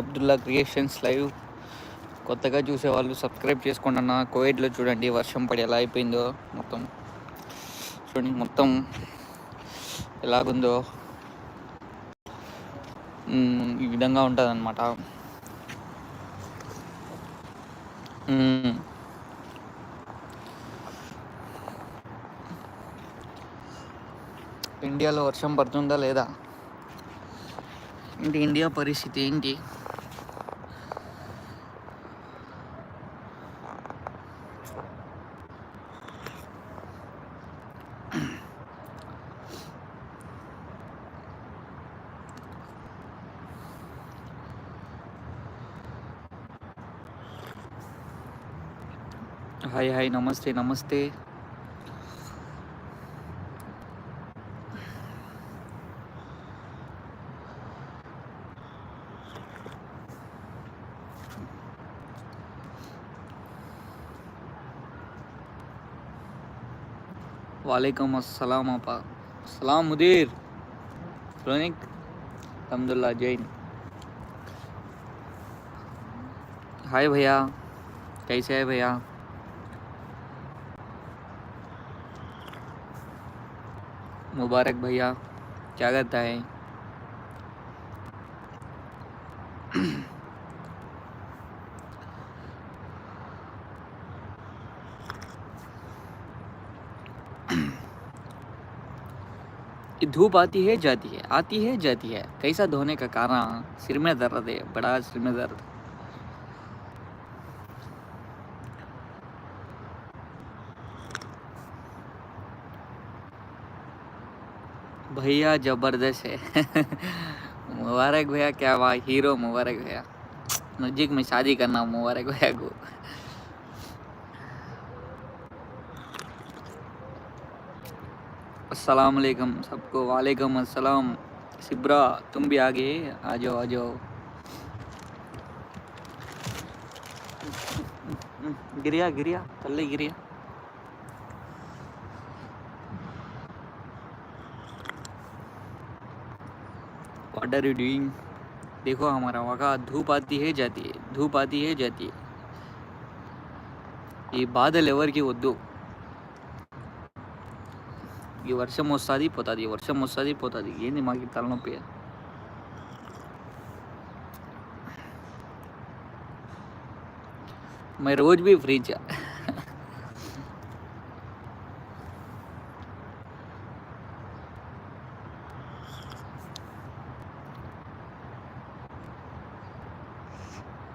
Abdullah creations live. కొత్తగా చూసే వాళ్ళు సబ్స్క్రైబ్ చేసుకోండి అన్న. కోవిడ్లో చూడండి వర్షం పడి ఎలా అయిపోయిందో మొత్తం. చూడండి మొత్తం ఎలాగుందో. ఈ విధంగా ఉంటుంది అనమాట ఇండియాలో వర్షం పడుతుందా లేదా? ఇంటి ఇండియా పరిస్థితి ఏంటి? हाय हाय, नमस्ते नमस्ते। वालेकुम अस्सलाम आपा। सलाम मुदीर। रोनिक अहमदुल्ला जैन। हाय भैया, कैसे है भैया? मुबारक भैया, क्या करता है? धूप आती है, जाती है, आती है, जाती है। कैसा धोने का कारण? सिर में दर्द है, बड़ा सिर में दर्द। भैया ज़बरदस्त है। मुबारक भैया, क्या भाई हीरो मुबारक भैया। नज़दीक में शादी करना मुबारक भैया को। अस्सलाम वालेकुम सबको, वालेकुम अस्सलाम। सिब्रा, तुम भी आ गए आ जाओ आ जाओ गिरिया गिरिया तल्ले गिरिया। व्हाट आर यू डूइंग देखो हमारा वहाँ धूप आती है जाती है धूप आती है जाती है ఈ బాధలు ఎవరికి వద్దు ఈ వర్షం వస్తుంది పోతుంది ఈ వర్షం వస్తుంది పోతుంది ఏంది మాకు ఈ తలనొప్పి मैं रोज भी फ्री जा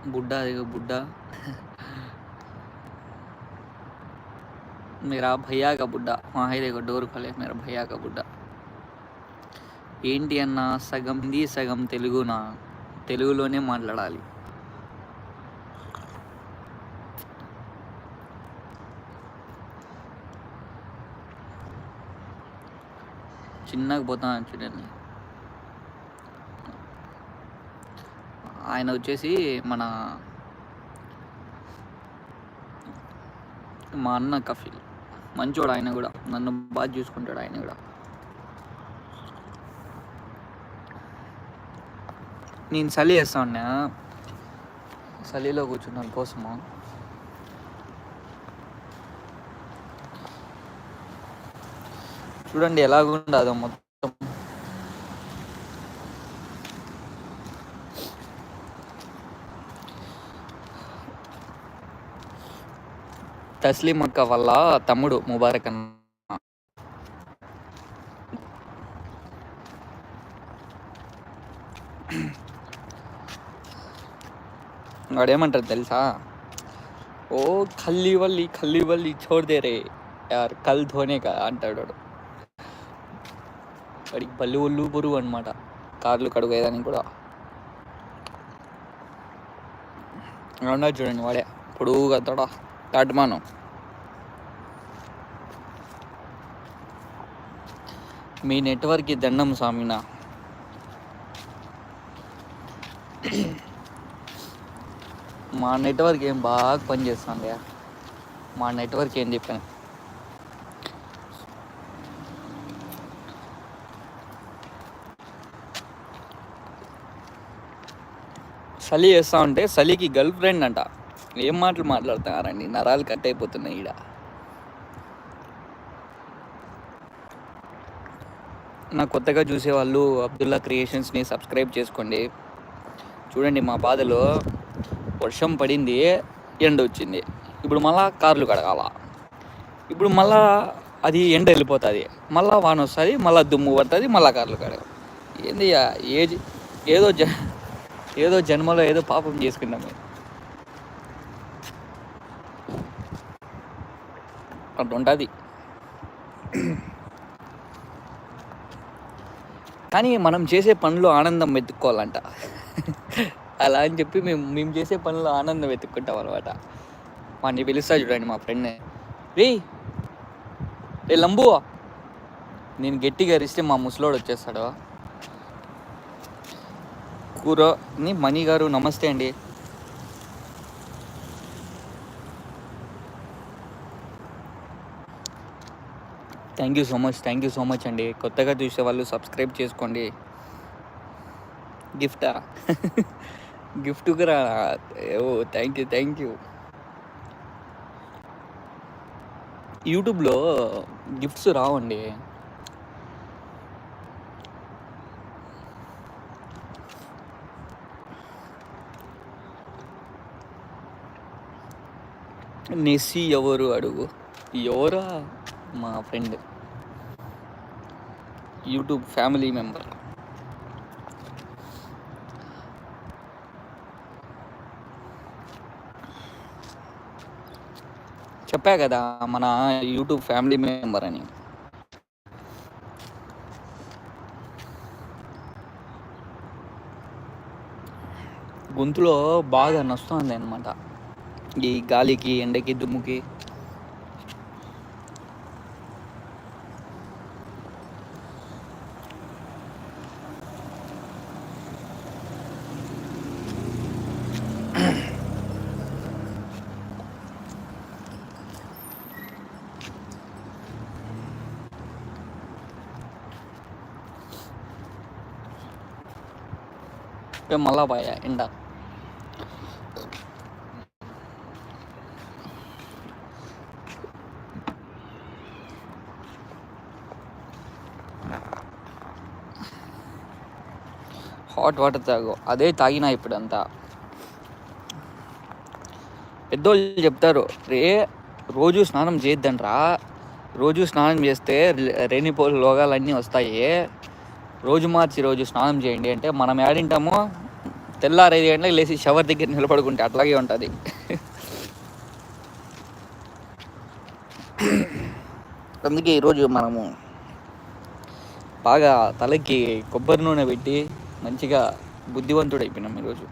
बुढ़ा देखो बुढ़ा मेरा भैया का बुड्ढा वहाँ है देखो डोर खोले मेरा भैया का बुड्ढा ఏంటి అన్న సగం హిందీ సగం తెలుగునా తెలుగులోనే మాట్లాడాలి చిన్నగా పోతాను చూడండి ఆయన వచ్చేసి మన మా అన్న కఫీల్. మంచోడు ఆయన కూడా. నన్ను బాగా చూసుకుంటాడు ఆయన కూడా. నేను చలి వేస్తా ఉన్నా. చలిలో కూర్చున్నాను కోసము. చూడండి ఎలాగుండదో మొత్తం. తస్లీం అక్క వల్ల తమ్ముడు ముబారక్ అన్న. వాడేమంటారు తెలుసా? ఓ ఖల్లి వల్లి ఖల్లి వల్లి చోడదేరే యార్ కల్ ధోనే కదా అంటాడు వాడు. వాడికి బల్లి ఒళ్ళు బురువు అనమాట కార్లు కడుగేదానికి కూడా. ఉన్నాడు చూడండి వాడే పొడుగు కదడా తాటిమానం మీ నెట్వర్క్కి దండం స్వామినా. మా నెట్వర్క్ ఏం బాగా పనిచేస్తుంది మా నెట్వర్క్ ఏం చెప్పాను. చలి చేస్తా ఉంటే చలికి గర్ల్ ఫ్రెండ్ అంట. ఏం మాటలు మాట్లాడుతున్నారండి? నరాలు కట్ అయిపోతున్నాయి ఈడ. నా కొత్తగా చూసేవాళ్ళు అబ్దుల్లా క్రియేషన్స్ని సబ్స్క్రైబ్ చేసుకోండి. చూడండి మా బాధలో వర్షం పడింది ఎండ వచ్చింది. ఇప్పుడు మళ్ళా కార్లు కడగాల. ఇప్పుడు మళ్ళా అది ఎండ వెళ్ళిపోతుంది. మళ్ళా వాన వస్తుంది మళ్ళా దుమ్ము పడుతుంది మళ్ళా కార్లు కడగ ఏంది ఇక ఏజ్ ఏదో జ ఏదో జన్మలో ఏదో పాపం చేసుకున్నాము అటు ఉంటుంది కానీ మనం చేసే పనులు ఆనందం వెతుక్కోవాలంట. అలా అని చెప్పి మేము మేము చేసే పనులు ఆనందం వెతుక్కుంటాం అనమాట వాడిని పిలుస్తా చూడండి మా ఫ్రెండ్ని. రే రే లంబు. నేను గట్టిగా అరిస్తే మా ముసలోడు వచ్చేస్తాడు. కూర ని మణి గారు నమస్తే అండి. Thank you so much thank you so much అండి. కొత్తగా చూసే వాళ్ళు సబ్స్క్రైబ్ చేసుకోండి. గిఫ్టా? గిఫ్ట్ కూడా ఓ థ్యాంక్ యూ థ్యాంక్ యూ. యూట్యూబ్లో గిఫ్ట్స్ రావండి. నెస్సి ఎవరు అడుగు? ఎవరా? మా ఫ్రెండ్. YouTube family member. చెప్పా కదా మన యూట్యూబ్ ఫ్యామిలీ మెంబర్ అని. గొంతులో బాగా నస్తుంది అనమాట ఈ గాలికి ఎండకి దుమ్ముకి. ఇక మళ్ళా పోయా ఎండ హాట్ వాటర్ తాగు. అదే తాగినా ఇప్పుడంతా. పెద్దోళ్ళు చెప్తారు రే రోజు స్నానం చేయొద్దంట్రా రోజు స్నానం చేస్తే రేణిపోలు రోగాలన్నీ వస్తాయి. రోజు మార్చి రోజు స్నానం చేయండి అంటే మనం ఏడింటామో తెల్లారు ఐదు గంటలకు లేచి షవర్ దగ్గర నిలబడుకుంటే అట్లాగే ఉంటుంది. అందుకే ఈరోజు మనము బాగా తలకి కొబ్బరి నూనె పెట్టి మంచిగా బుద్ధివంతుడు అయిపోయినాం ఈరోజు.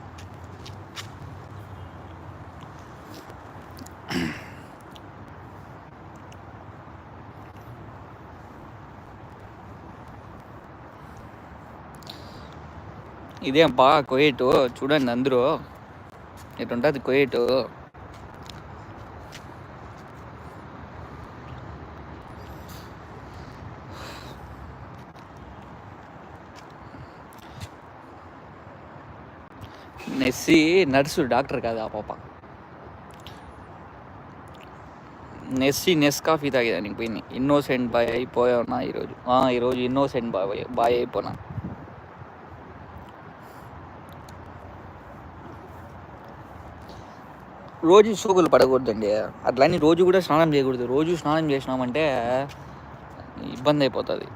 ఇదే బాగా కొయ్యటు చూడండి అందరూ ఇటుంటుంది కొయ్యటు నెస్సి నర్సు డాక్టర్ కాదు ఆ పాప నెస్సి నెస్ కాఫీ తాగేదానికి పోయింది ఇన్నోసెంట్ బాయ్ అయిపోయావునా ఈరోజు ఆ, ఈరోజు ఇన్నోసెంట్ బాయ్ బాయ్ అయిపోనా రోజు సోకులు పడకూడదండి. అట్లని రోజు కూడా స్నానం చేయకూడదు. రోజు స్నానం చేసినామంటే ఇబ్బంది అయిపోతుంది.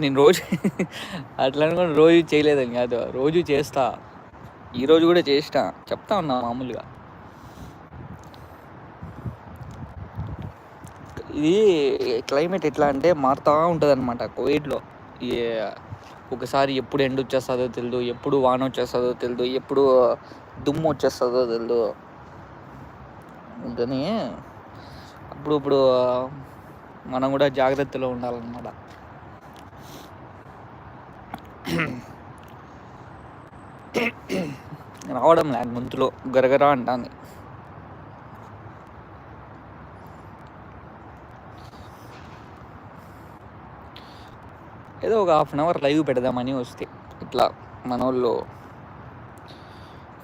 నేను రోజు అట్లా కూడా రోజు చేయలేదని కాదు. రోజు చేస్తా. ఈరోజు కూడా చేసిన చెప్తా ఉన్నా మామూలుగా. ఇది క్లైమేట్ ఎట్లా అంటే మారుతూ ఉంటుంది అనమాట కోవిడ్లో ఒకసారి ఎప్పుడు ఎండ వచ్చేస్తుందో తెలియదు ఎప్పుడు వాన వచ్చేస్తుందో తెలియదు ఎప్పుడు దుమ్ము వచ్చేస్తుందో తెలియదు అందుకని అప్పుడు ఇప్పుడు మనం కూడా జాగ్రత్తలో ఉండాలన్నమాట. రావడం లేదు గొంతులో గరగరా అంటాను ఏదో ఒక హాఫ్ అన్ అవర్ లైవ్ పెడదామని వస్తే ఇట్లా మన వాళ్ళు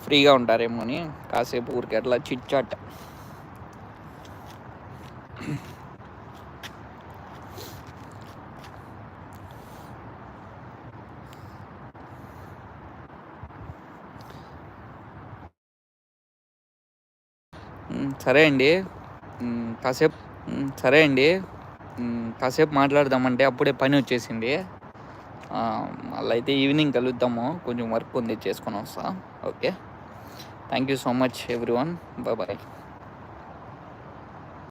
ఫ్రీగా ఉంటారేమో అని కాసేపు ఊరికి అట్లా చిట్ చాట్ సరే అండి. కాసేపు సరే అండి. కాసేపు మాట్లాడదామంటే అప్పుడే పని వచ్చేసింది. మళ్ళీ అయితే ఈవినింగ్ కలుద్దాము. కొంచెం వర్క్ ఉంది చేసుకొని వస్తా. Okay. Thank you so much everyone bye.